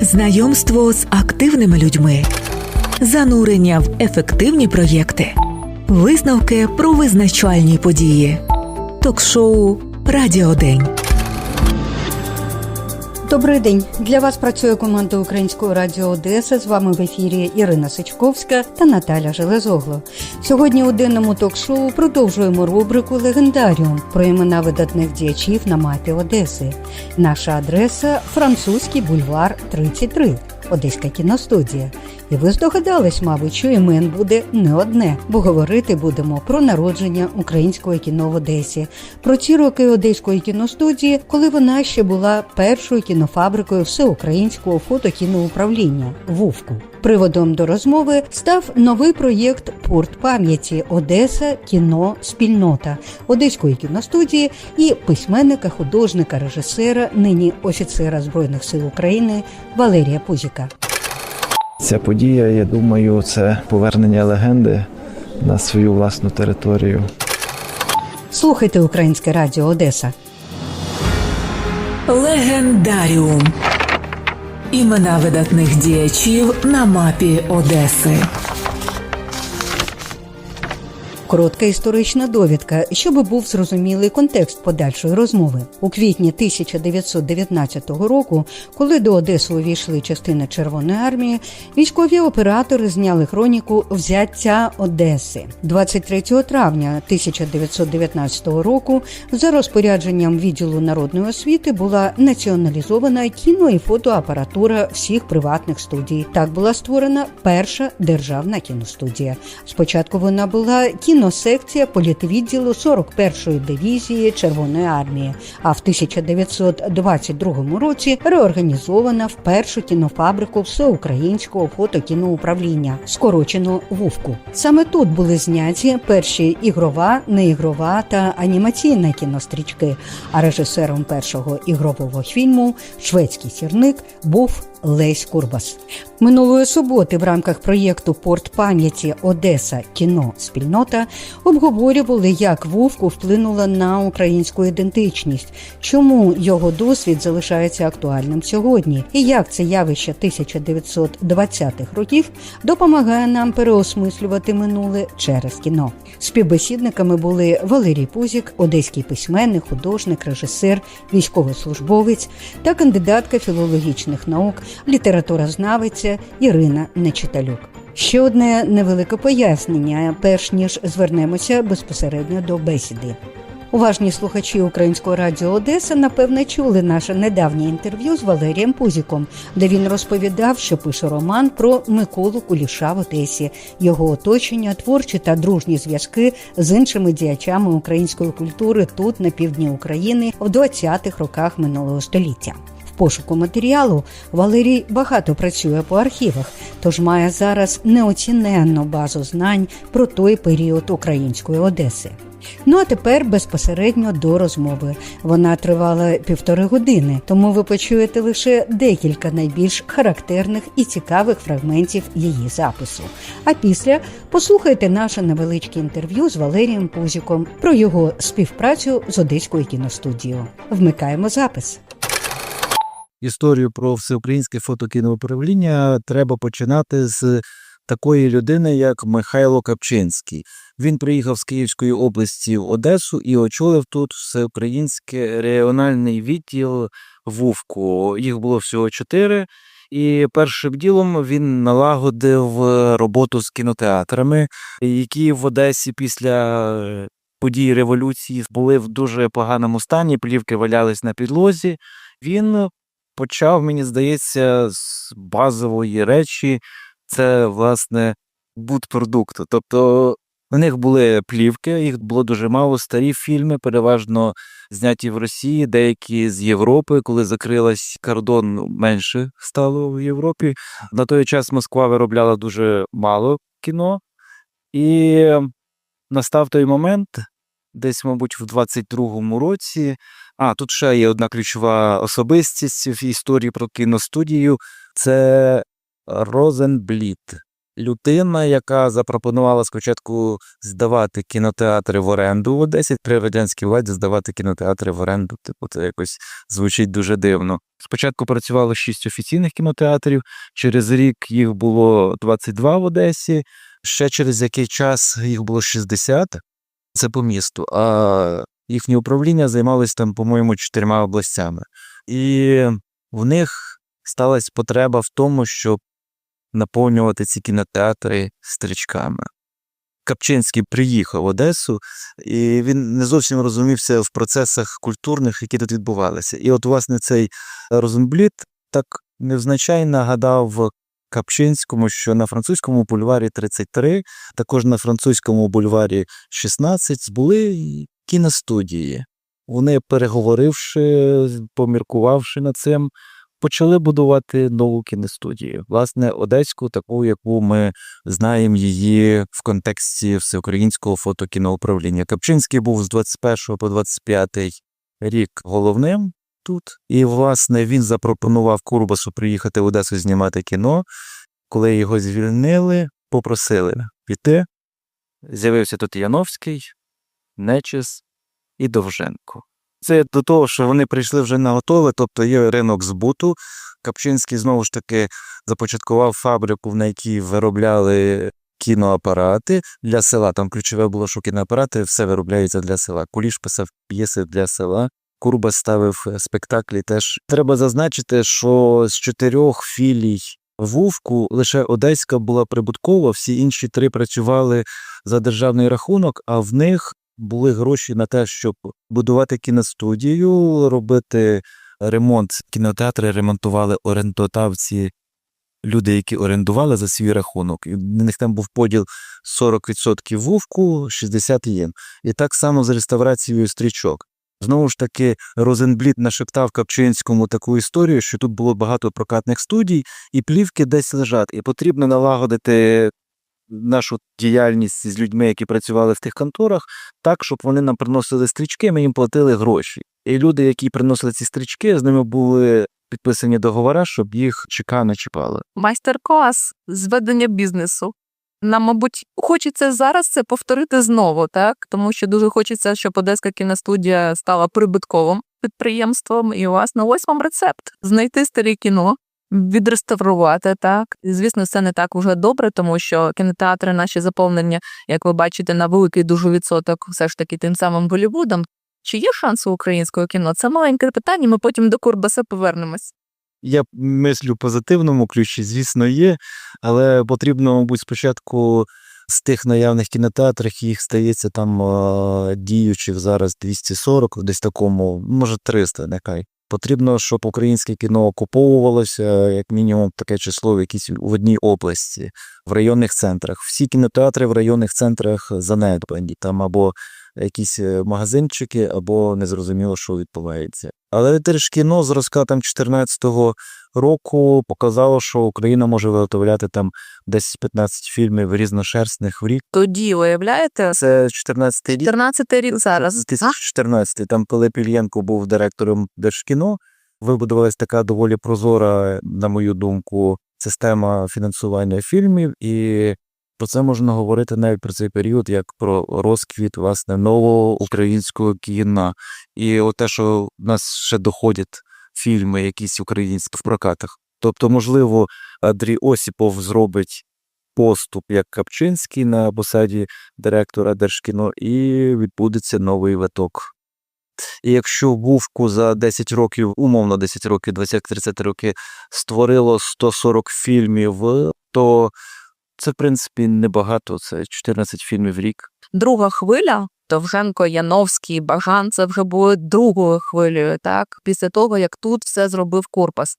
знайомство з активними людьми, занурення в ефективні проєкти, висновки про визначальні події, ток-шоу Радіодень. Добрий день. Для вас працює команда Українського радіо Одеса. З вами в ефірі Ірина Сичковська та Наталя Железогло. Сьогодні у денному ток-шоу продовжуємо рубрику Легендаріум про імена видатних діячів на мапі Одеси. Наша адреса Французький бульвар 33. Одеська кіностудія. І ви здогадались, мабуть, що імен буде не одне, бо говорити будемо про народження українського кіно в Одесі, про ці роки одеської кіностудії, коли вона ще була першою кінофабрикою всеукраїнського фотокіноуправління ВУФКу. Приводом до розмови став новий проєкт Порт пам'яті Одеса кіно спільнота Одеської кіностудії і письменника, художника, режисера, нині офіцера Збройних сил України Валерія Пузіка. Ця подія, я думаю, це повернення легенди на свою власну територію. Слухайте Українське Радіо Одеса. Легендаріум. Імена видатних діячів на мапі Одеси. Коротка історична довідка, щоб був зрозумілий контекст подальшої розмови. У квітні 1919 року, коли до Одеси увійшли частини Червоної армії, військові оператори зняли хроніку взяття Одеси. 23 травня 1919 року за розпорядженням відділу народної освіти була націоналізована кіно і фотоапаратура всіх приватних студій. Так була створена перша державна кіностудія. Спочатку вона була кіносекція політвідділу 41-ї дивізії Червоної армії, а в 1922 році реорганізована в першу кінофабрику всеукраїнського фотокіноуправління, скорочено ВУФКу. Саме тут були зняті перші ігрова, неігрова та анімаційна кінострічки. А режисером першого ігрового фільму Шведський сірник був Лесь Курбас. Минулої суботи в рамках проєкту Порт пам'яті. Одеса. Кіно. Спільнота обговорювали, як Вовку вплинула на українську ідентичність, чому його досвід залишається актуальним сьогодні, і як це явище 1920-х років допомагає нам переосмислювати минуле через кіно. Співбесідниками були Валерій Пузік, одеський письменник, художник, режисер, військовослужбовець та кандидатка філологічних наук, літературознавиця Ірина Нечиталюк. Ще одне невелике пояснення, перш ніж звернемося безпосередньо до бесіди. Уважні слухачі Українського радіо Одеса напевне чули наше недавнє інтерв'ю з Валерієм Пузіком, де він розповідав, що пише роман про Миколу Куліша в Одесі, його оточення, творчі та дружні зв'язки з іншими діячами української культури тут, на півдні України, в 20-х роках минулого століття. Пошуку матеріалу Валерій багато працює по архівах, тож має зараз неоціненну базу знань про той період української Одеси. Ну а тепер безпосередньо до розмови. Вона тривала півтори години, тому ви почуєте лише декілька найбільш характерних і цікавих фрагментів її запису. А після послухайте наше невеличке інтерв'ю з Валерієм Пузіком про його співпрацю з Одеською кіностудією. Вмикаємо запис. Історію про всеукраїнське фотокіноуправління треба починати з такої людини, як Михайло Капчинський. Він приїхав з Київської області в Одесу і очолив тут всеукраїнський регіональний відділ ВУФКу. Їх було всього чотири. І першим ділом він налагодив роботу з кінотеатрами, які в Одесі після подій революції були в дуже поганому стані, плівки валялись на підлозі. Він почав, мені здається, з базової речі це власне будпродукту. Тобто у них були плівки, їх було дуже мало, старі фільми, переважно зняті в Росії, деякі з Європи, коли закрилась кордон, менше стало в Європі. На той час Москва виробляла дуже мало кіно, і настав той момент, десь, мабуть, в 22-му році. А, тут ще є одна ключова особистість в історії про кіностудію це Розенбліт. людина, яка запропонувала спочатку здавати кінотеатри в оренду в Одесі при радянській владі здавати кінотеатри в оренду. Типу, це якось звучить дуже дивно. Спочатку працювало шість офіційних кінотеатрів. Через рік їх було 22 в Одесі. Ще через який час їх було 60. Це по місту. А їхнє управління займалось там, по-моєму, чотирма областями. І в них сталася потреба в тому, щоб наповнювати ці кінотеатри стрічками. Капчинський приїхав в Одесу, і він не зовсім розумівся в процесах культурних, які тут відбувалися. І от, власне, цей Розенбліт так невзначай нагадав Капчинському, що на французькому бульварі 33, також на французькому бульварі 16 були кіностудії. Вони, переговоривши, поміркувавши над цим, почали будувати нову кіностудію. Власне, одеську, таку, яку ми знаємо її в контексті всеукраїнського фотокіноуправління. Капчинський був з 21 по 25 рік головним тут. І, власне, він запропонував Курбасу приїхати в Одесу знімати кіно. Коли його звільнили, попросили піти. З'явився тут Яновський, Нечис і Довженко. Це до того, що вони прийшли вже на готове, тобто є ринок збуту. Капчинський знову ж таки започаткував фабрику, на якій виробляли кіноапарати для села. Там ключове було, що кіноапарати все виробляється для села. Куліш писав п'єси для села. Курба ставив е, спектаклі. Теж треба зазначити, що з чотирьох філій Вовку лише Одеська була прибуткова, всі інші три працювали за державний рахунок, а в них були гроші на те, щоб будувати кіностудію, робити ремонт. Кінотеатри ремонтували орендодавці, люди, які орендували за свій рахунок. І в них там був поділ 40% вовку, 60% їм. І так само з реставрацією стрічок. Знову ж таки, Розенбліт нашептав Капчинському таку історію, що тут було багато прокатних студій, і плівки десь лежать, і потрібно налагодити нашу діяльність з людьми, які працювали в тих конторах, так, щоб вони нам приносили стрічки, ми їм платили гроші. І люди, які приносили ці стрічки, з ними були підписані договори, щоб їх ЧК не чіпали. майстер-клас з ведення бізнесу. Нам, мабуть, хочеться зараз це повторити знову, так тому що дуже хочеться, щоб Одеська кіностудія стала прибутковим підприємством. І у вас на ось вам рецепт: знайти старі кіно, відреставрувати. Так і звісно, це не так уже добре, тому що кінотеатри наші заповнення, як ви бачите, на великий дуже відсоток, все ж таки тим самим Голлівудом. Чи є шанс у українського кіно? Це маленьке питання. Ми потім до Курбаса повернемось. Я мислю позитивному ключі, звісно, є, але потрібно, мабуть, спочатку з тих наявних кінотеатрів їх стається там діючих зараз 240, десь такому, може 300, нехай. Потрібно, щоб українське кіно окуповувалося, як мінімум, таке число в якійсь в одній області, в районних центрах. Всі кінотеатри в районних центрах занедбані, там або якісь е, магазинчики, або незрозуміло, що відбувається. Але теж кіно зразка там 14-го року показало, що Україна може виготовляти там 10-15 фільмів різношерстних в рік. Тоді уявляєте, Це 14 рік. 14 рік зараз. 2014 там Пилип Ільєнко був директором Держкіно. Вибудувалась така доволі прозора, на мою думку, система фінансування фільмів, і про це можна говорити навіть про цей період як про розквіт власне нового українського кіна. І от те, що в нас ще доходять фільми, якісь українські в прокатах. Тобто, можливо, Андрій Осіпов зробить поступ як Капчинський на посаді директора Держкіно, і відбудеться новий виток. І якщо Вовку за 10 років, умовно 10 років, 20-30 років, створило 140 фільмів, то це, в принципі, небагато, це 14 фільмів в рік. Друга хвиля. Довженко, Яновський, Бажан це вже були другою хвилею, так після того як тут все зробив Корпас.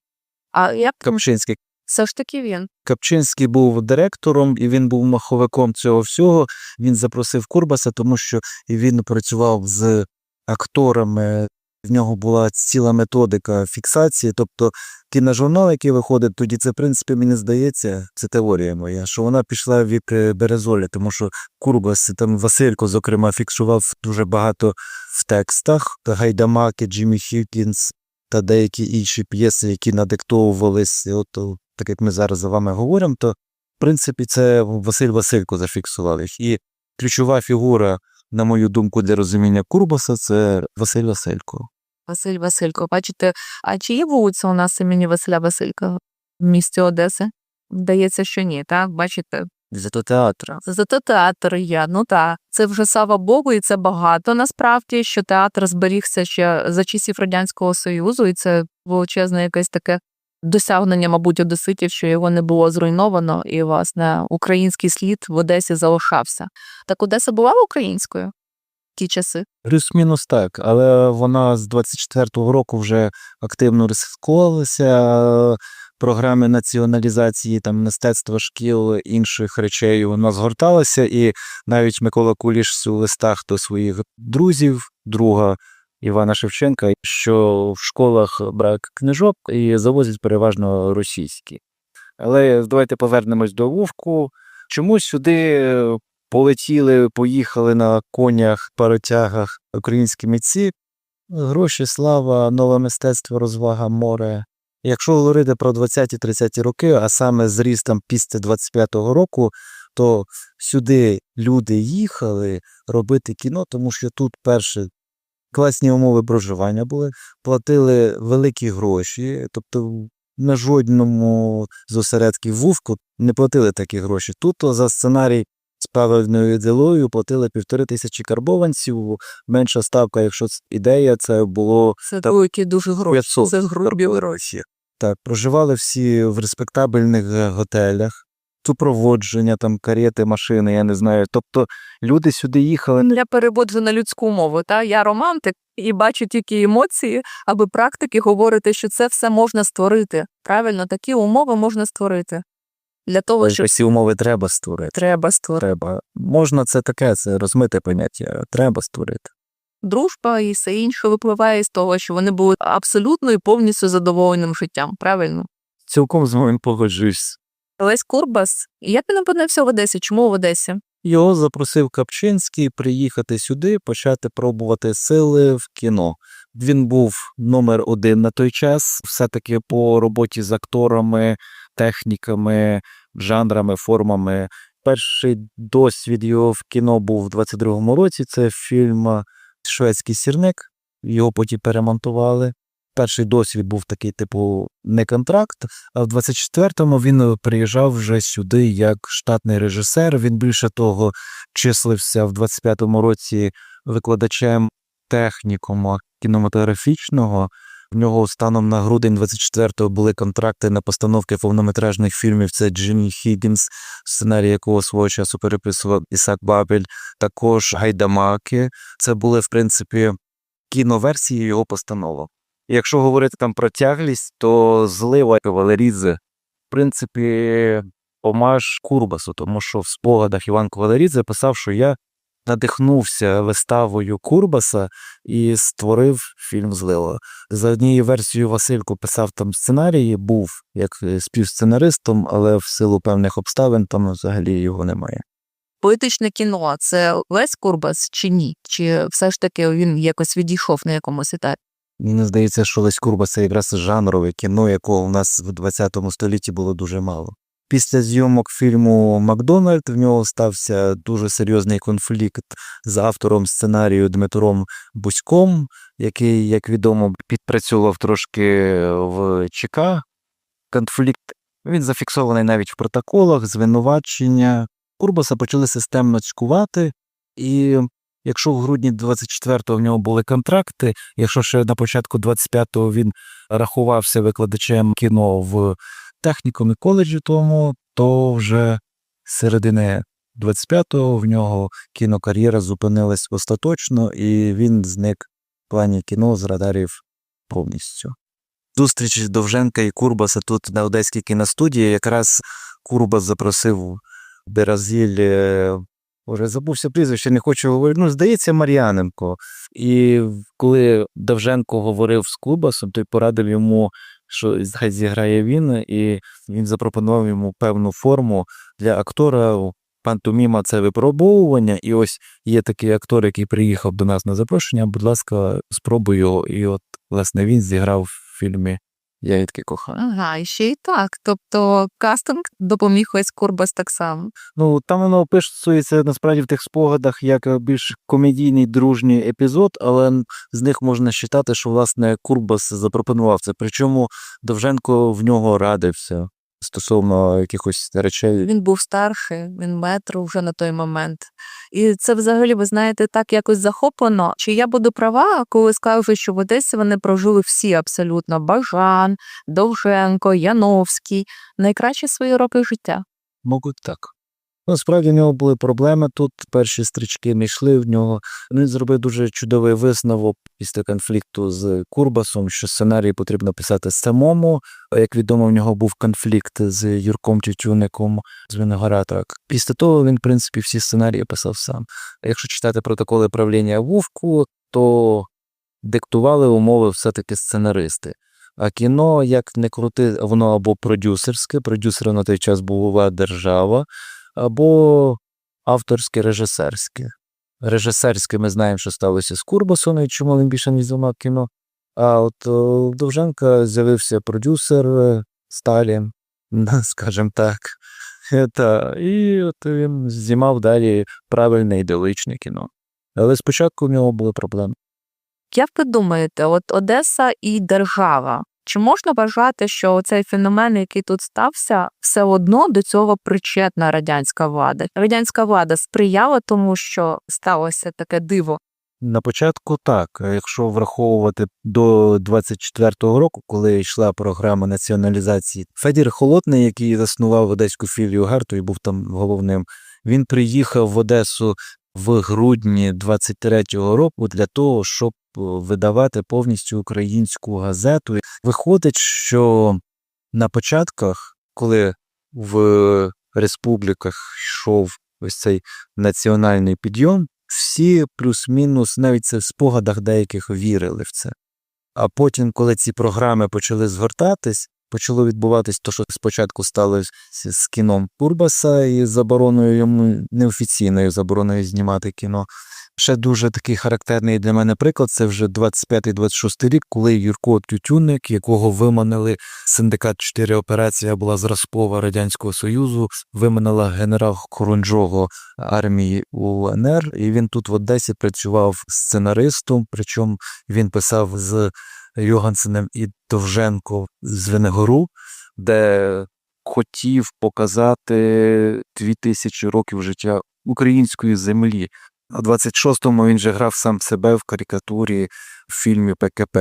А як Капчинський. все ж таки він? Капчинський був директором, і він був маховиком цього всього. Він запросив Курбаса, тому що він працював з акторами. В нього була ціла методика фіксації. Тобто кіножурнал, який виходить, тоді це, в принципі, мені здається, це теорія моя, що вона пішла в вік е, Березоля, тому що Курбас, там Василько, зокрема, фіксував дуже багато в текстах. Гайдамаки, Джиммі Хілкінс та деякі інші п'єси, які надиктовувались, от, так як ми зараз за вами говоримо, то в принципі, це Василь Василько зафіксував їх. І ключова фігура, на мою думку, для розуміння Курбаса це Василь Василько. Василь Василько, бачите, а чи є вулиця у нас імені Василя Василька в місті Одеси? Здається, що ні, так? Бачите, Зато театра. Зато театр є. Ну так, це вже слава Богу, і це багато насправді, що театр зберігся ще за часів радянського союзу, і це величезне якесь таке досягнення, мабуть, одеситів, що його не було зруйновано, і власне український слід в Одесі залишався. Так Одеса була українською в ті часи. Плюс-мінус так, але вона з 24-го року вже активно розколилася. Програми націоналізації там мистецтва шкіл інших речей вона згорталася, і навіть Микола Куліш у листах до своїх друзів, друга Івана Шевченка, що в школах брак книжок і завозять переважно російські. Але давайте повернемось до Вовку. Чому сюди полетіли, поїхали на конях, паротягах українські митці? Гроші, слава, нове мистецтво, розвага, море. Якщо говорити про 20-30 роки, а саме з рістом після 25-го року, то сюди люди їхали робити кіно, тому що тут перше класні умови проживання були, платили великі гроші, тобто на жодному з осередків Вувку не платили такі гроші. Тут за сценарій з правильною ідеологією платили півтори тисячі карбованців. Менша ставка, якщо ідея, це було Це Так, великі дуже гроші. 500 Це гроші. Так, проживали всі в респектабельних е, готелях, супроводження, там карети, машини, я не знаю. Тобто люди сюди їхали. Я переводжу на людську мову. Та я романтик і бачу тільки емоції, аби практики говорити, що це все можна створити. Правильно, такі умови можна створити для того, щоб Ці умови треба створити. треба створити. Треба. Можна це таке, це розмите поняття. Треба створити. Дружба і все інше випливає з того, що вони були абсолютно і повністю задоволеним життям. Правильно, Цілком з вами погоджуюсь. Лесь Курбас. Як він опинився в Одесі? Чому в Одесі? Його запросив Капчинський приїхати сюди, почати пробувати сили в кіно. Він був номер один на той час, все-таки по роботі з акторами, техніками, жанрами, формами. Перший досвід його в кіно був у 22-му році. Це фільм Шведський сірник. Його потім перемонтували. Перший досвід був такий, типу, не контракт, а в 24-му він приїжджав вже сюди як штатний режисер. Він більше того числився в 25-му році викладачем технікуму кінематографічного. В нього станом на грудень 24-го були контракти на постановки повнометражних фільмів. Це Джиммі Хіггінс, сценарій якого свого часу переписував Ісак Бабель, також Гайдамаки. Це були, в принципі, кіноверсії його постановок. Якщо говорити там про тяглість, то злива Валерідзе, в принципі, омаж Курбасу, тому що в спогадах Іван Кавалерідзе писав, що я надихнувся виставою Курбаса і створив фільм Злива. За однією версією Василько писав там сценарії, був як співсценаристом, але в силу певних обставин там взагалі його немає. Поетичне кіно це Лесь Курбас чи ні? Чи все ж таки він якось відійшов на якомусь етапі? Мені здається, що Лесь Курбас це якраз жанрове кіно, якого у нас в 20 столітті було дуже мало. Після зйомок фільму Макдональд в нього стався дуже серйозний конфлікт з автором сценарію Дмитром Буськом, який, як відомо, підпрацьовував трошки в ЧК. Конфлікт він зафіксований навіть в протоколах, звинувачення. Курбаса почали системно цькувати, і якщо в грудні 24-го в нього були контракти, якщо ще на початку 25-го він рахувався викладачем кіно в технікумі коледжі тому, то вже з середини 25-го в нього кінокар'єра зупинилась остаточно, і він зник в плані кіно з радарів повністю. Зустріч Довженка і Курбаса тут на Одеській кіностудії. Якраз Курбас запросив Беразіль, е, Уже забувся прізвище, не хочу говорити. Ну, здається, Мар'яненко. І коли Довженко говорив з Курбасом, той порадив йому, що хай зіграє він, і він запропонував йому певну форму для актора. Пантоміма це випробовування, і ось є такий актор, який приїхав до нас на запрошення. Будь ласка, спробуй його. І от, власне, він зіграв в фільмі ягідки кохання. Ага, і ще й так. Тобто кастинг допоміг весь Курбас так само. Ну там воно описується насправді в тих спогадах як е, більш комедійний дружній епізод, але з них можна вважати, що власне Курбас запропонував це. Причому Довженко в нього радився стосовно якихось речей. Він був старший, він метр вже на той момент. І це взагалі, ви знаєте, так якось захоплено. Чи я буду права, коли скажу, що в Одесі вони прожили всі абсолютно Бажан, Довженко, Яновський, найкращі свої роки життя. Мабуть, так. Насправді в нього були проблеми тут. Перші стрічки не йшли в нього. Він зробив дуже чудовий висновок після конфлікту з Курбасом, що сценарій потрібно писати самому. Як відомо, в нього був конфлікт з Юрком Тютюником з Виноградок. Після того він, в принципі, всі сценарії писав сам. Якщо читати протоколи правління Вовку, то диктували умови все-таки сценаристи. А кіно, як не крути, воно або продюсерське, продюсером на той час була держава, або авторське, режисерське. Режисерське ми знаємо, що сталося з Курбасом, і чому він більше не знімав кіно. А от е, у Довженка з'явився продюсер е, Сталін, скажімо так. Е, Та, і от він знімав далі правильне ідеологічне кіно. Але спочатку в нього були проблеми. Як ви думаєте, от Одеса і держава? Чи можна вважати, що цей феномен, який тут стався, все одно до цього причетна радянська влада? Радянська влада сприяла тому, що сталося таке диво. На початку так, якщо враховувати до 24-го року, коли йшла програма націоналізації, Федір Холодний, який заснував одеську філію Гарту і був там головним, він приїхав в Одесу в грудні 23-го року для того, щоб видавати повністю українську газету. Виходить, що на початках, коли в республіках йшов ось цей національний підйом, всі плюс-мінус, навіть це в спогадах деяких вірили в це. А потім, коли ці програми почали згортатись, почало відбуватись те, що спочатку сталося з кіном Курбаса і забороною йому неофіційною забороною знімати кіно. Ще дуже такий характерний для мене приклад це вже 25-26 рік, коли Юрко Тютюник, якого виманили синдикат 4 операція була зразкова Радянського Союзу, виманила генерал Хорунжого армії УНР, і він тут в Одесі працював сценаристом, причому він писав з Йогансеном і Довженко з Венегору, де хотів показати 2000 років життя української землі. А 26-му він же грав сам себе в карикатурі в фільмі ПКП.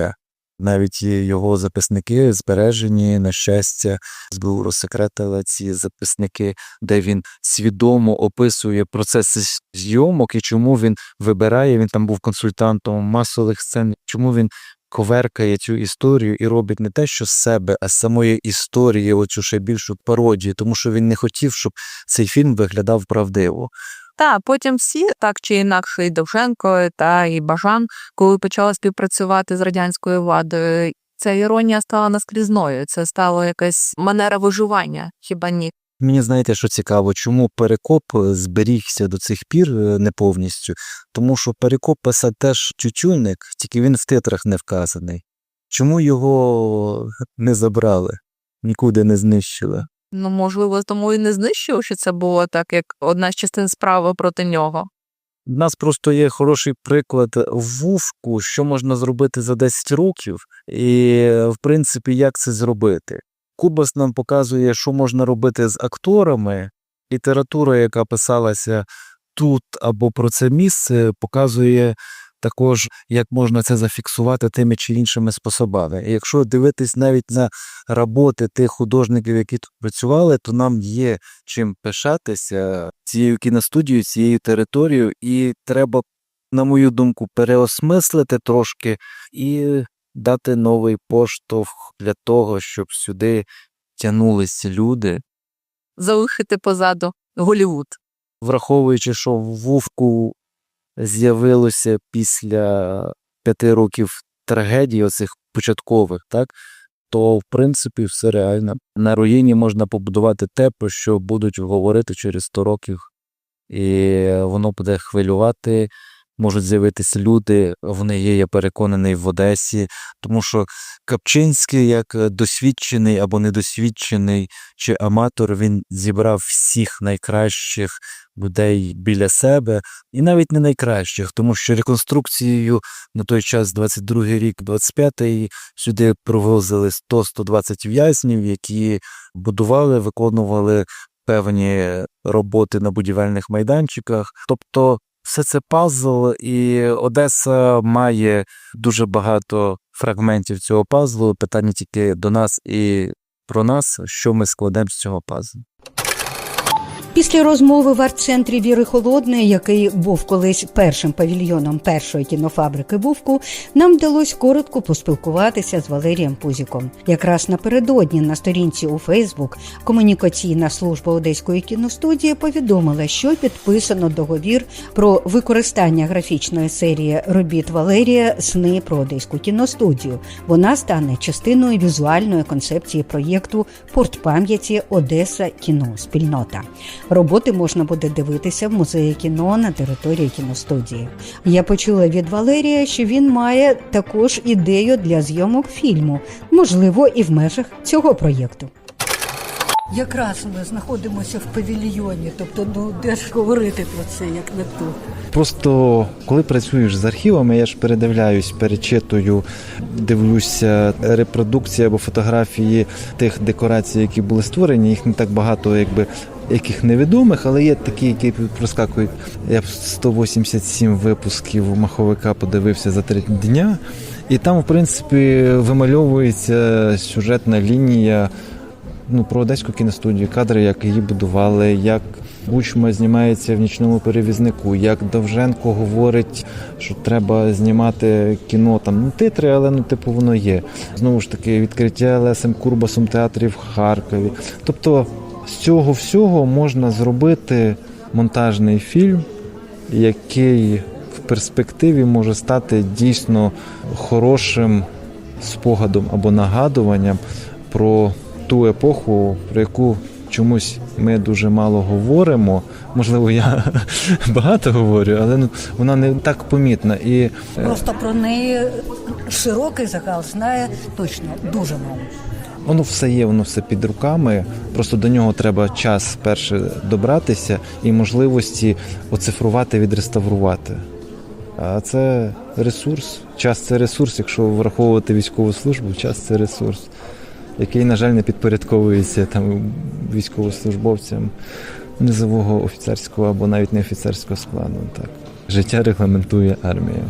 Навіть його записники збережені, на щастя, СБУ розсекретила ці записники, де він свідомо описує процеси зйомок і чому він вибирає. Він там був консультантом масових сцен, чому він коверкає цю історію і робить не те, що з себе, а з самої історії, оцю ще більшу пародію, тому що він не хотів, щоб цей фільм виглядав правдиво. Та потім всі, так чи інакше, і Довженко та і Бажан, коли почали співпрацювати з радянською владою, ця іронія стала наскрізною. Це стало якась манера виживання, хіба ні? Мені знаєте, що цікаво, чому перекоп е, зберігся до цих пір е, не повністю, тому що перекоп писав теж Тютюник, тільки він в титрах не вказаний. Чому його не забрали, нікуди не знищили? Ну, можливо, тому і не знищив, що це було так, як одна з частин справи проти нього. У нас просто є хороший приклад в Вовку, що можна зробити за 10 років, і, в принципі, як це зробити. Кубас нам показує, що можна робити з акторами. Література, яка писалася тут або про це місце, показує також, як можна це зафіксувати тими чи іншими способами. І якщо дивитись навіть на роботи тих художників, які тут працювали, то нам є чим пишатися цією кіностудією, цією територією, і треба, на мою думку, переосмислити трошки і дати новий поштовх для того, щоб сюди тягнулися люди, Залишити позаду Голівуд. враховуючи, що в Вовку з'явилося після п'яти років трагедії, оцих початкових, так, то в принципі все реально. На руїні можна побудувати те, про що будуть говорити через 100 років, і воно буде хвилювати можуть з'явитися люди. Вони є, я переконаний, в Одесі, тому що Капчинський, як е, досвідчений або недосвідчений чи аматор, він зібрав всіх найкращих людей біля себе, і навіть не найкращих, тому що реконструкцією на той час, 22-й рік, 25-й, сюди провозили 100-120 в'язнів, які будували, виконували певні роботи на будівельних майданчиках. Тобто, все це пазл, і Одеса має дуже багато фрагментів цього пазлу. Питання тільки до нас і про нас, що ми складемо з цього пазлу. Після розмови в арт-центрі Віри Холодної, який був колись першим павільйоном першої кінофабрики Бувку, нам вдалося коротко поспілкуватися з Валерієм Пузіком. Якраз напередодні на сторінці у Фейсбук комунікаційна служба Одеської кіностудії повідомила, що підписано договір про використання графічної серії робіт Валерія Сни про Одеську кіностудію. Вона стане частиною візуальної концепції проєкту Порт пам'яті Одеса кіно спільнота. Роботи можна буде дивитися в музеї кіно на території кіностудії. Я почула від Валерія, що він має також ідею для зйомок фільму, можливо, і в межах цього проєкту. Якраз ми знаходимося в павільйоні, тобто ну де ж говорити про це, як не тут. Просто коли працюєш з архівами, я ж передивляюсь, перечитую, дивлюся репродукції або фотографії тих декорацій, які були створені. Їх не так багато, якби яких невідомих, але є такі, які проскакують. Я 187 випусків маховика подивився за три дня, і там, в принципі, вимальовується сюжетна лінія ну, про одеську кіностудію, кадри, як її будували, як Бучма знімається в нічному перевізнику, як Довженко говорить, що треба знімати кіно там ну, титри, але ну, типу воно є. Знову ж таки, відкриття Лесем Курбасом театрів в Харкові. Тобто з цього всього можна зробити монтажний фільм, який в перспективі може стати дійсно хорошим спогадом або нагадуванням про ту епоху, про яку чомусь ми дуже мало говоримо. Можливо, я багато говорю, але ну, вона не так помітна. І е, Просто про неї широкий загал знає точно дуже мало. Воно все є, воно все під руками. Просто до нього треба час перше добратися і можливості оцифрувати, відреставрувати. А це ресурс. Час це ресурс, якщо враховувати військову службу, час це ресурс, який, на жаль, не підпорядковується там військовослужбовцям низового офіцерського або навіть не офіцерського складу. Так. Життя регламентує армія.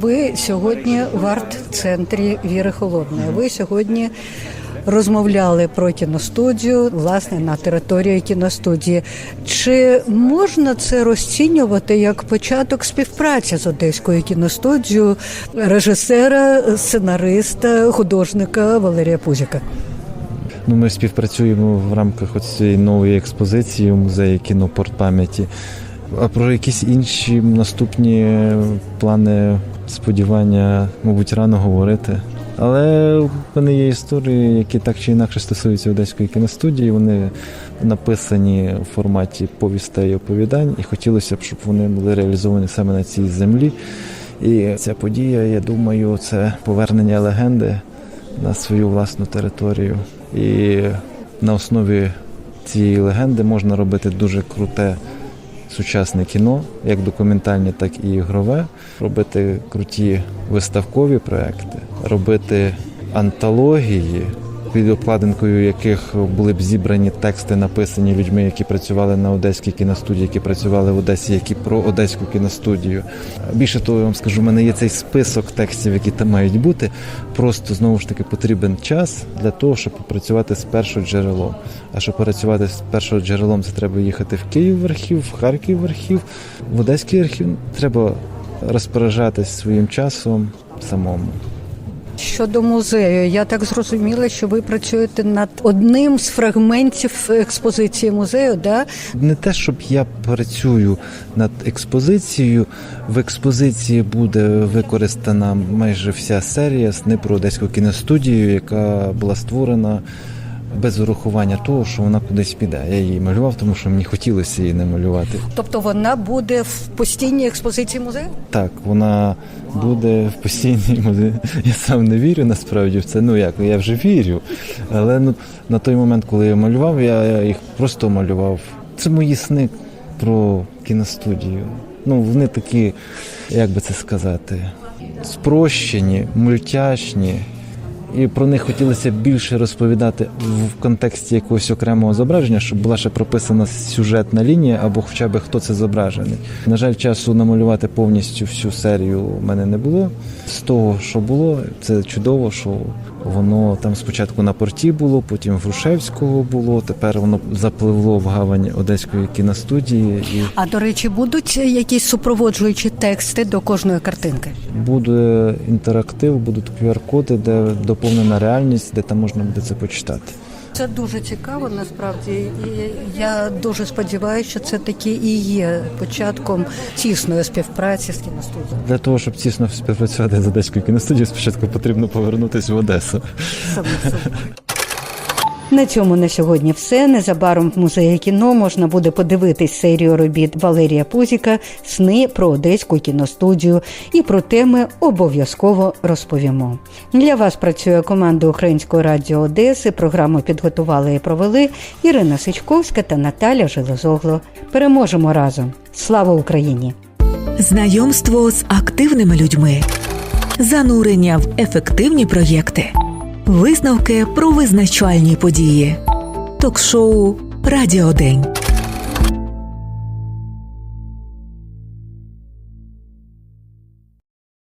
Ви сьогодні в арт-центрі Віри Холодної. Ви сьогодні розмовляли про кіностудію, власне, на території кіностудії. Чи можна це розцінювати як початок співпраці з одеською кіностудією режисера, сценариста, художника Валерія Пузіка? Ну, ми співпрацюємо в рамках цієї нової експозиції у музеї кіно порт пам'яті. А про якісь інші наступні плани, сподівання, мабуть, рано говорити. Але в мене є історії, які так чи інакше стосуються одеської кіностудії. Вони написані в форматі повістей і оповідань, і хотілося б, щоб вони були реалізовані саме на цій землі. І ця подія, я думаю, це повернення легенди на свою власну територію. І на основі цієї легенди можна робити дуже круте сучасне кіно, як документальне, так і ігрове, робити круті виставкові проекти, робити антології, під обкладинкою яких були б зібрані тексти, написані людьми, які працювали на одеській кіностудії, які працювали в Одесі, які про одеську кіностудію. Більше того, я вам скажу, в мене є цей список текстів, які там мають бути. Просто знову ж таки потрібен час для того, щоб попрацювати з першим джерелом. А щоб працювати з першим джерелом, це треба їхати в Київ в архів, в Харків в архів, в Одеський архів. Треба розпоряджатись своїм часом самому. Щодо музею, я так зрозуміла, що ви працюєте над одним з фрагментів експозиції музею, да? Не те, щоб я працюю над експозицією. В експозиції буде використана майже вся серія сни про одеську кіностудію, яка була створена без урахування того, що вона кудись піде. Я її малював, тому що мені хотілося її не малювати. Тобто вона буде в постійній експозиції музею? Так, вона буде в постійній музеї. Я сам не вірю насправді в це. Ну як, я вже вірю. Але ну, на той момент, коли я малював, я їх просто малював. Це мої сни про кіностудію. Ну, вони такі, як би це сказати, спрощені, мультяшні. І про них хотілося більше розповідати в контексті якогось окремого зображення, щоб була ще прописана сюжетна лінія або хоча б хто це зображений. На жаль, часу намалювати повністю всю серію у мене не було. З того, що було, це чудово, що воно там спочатку на порті було, потім в Грушевського було. Тепер воно запливло в гавань Одеської кіностудії і А до речі, будуть якісь супроводжуючі тексти до кожної картинки? буде інтерактив, будуть QR-коди, де доповнена реальність, де там можна буде це почитати. Це дуже цікаво насправді, і я дуже сподіваюся, що це таки і є початком тісної співпраці з кіностудією. Для того, щоб тісно співпрацювати з Одеською кіностудією, спочатку потрібно повернутися в Одесу. На цьому на сьогодні все. Незабаром в музеї кіно можна буде подивитись серію робіт Валерія Пузіка Сни про одеську кіностудію і про теми обов'язково розповімо. Для вас працює команда Української радіо Одеси. Програму підготували і провели Ірина Сичковська та Наталя Железогло. Переможемо разом. Слава Україні! Знайомство з активними людьми, занурення в ефективні проєкти, висновки про визначальні події, ток-шоу Радіодень.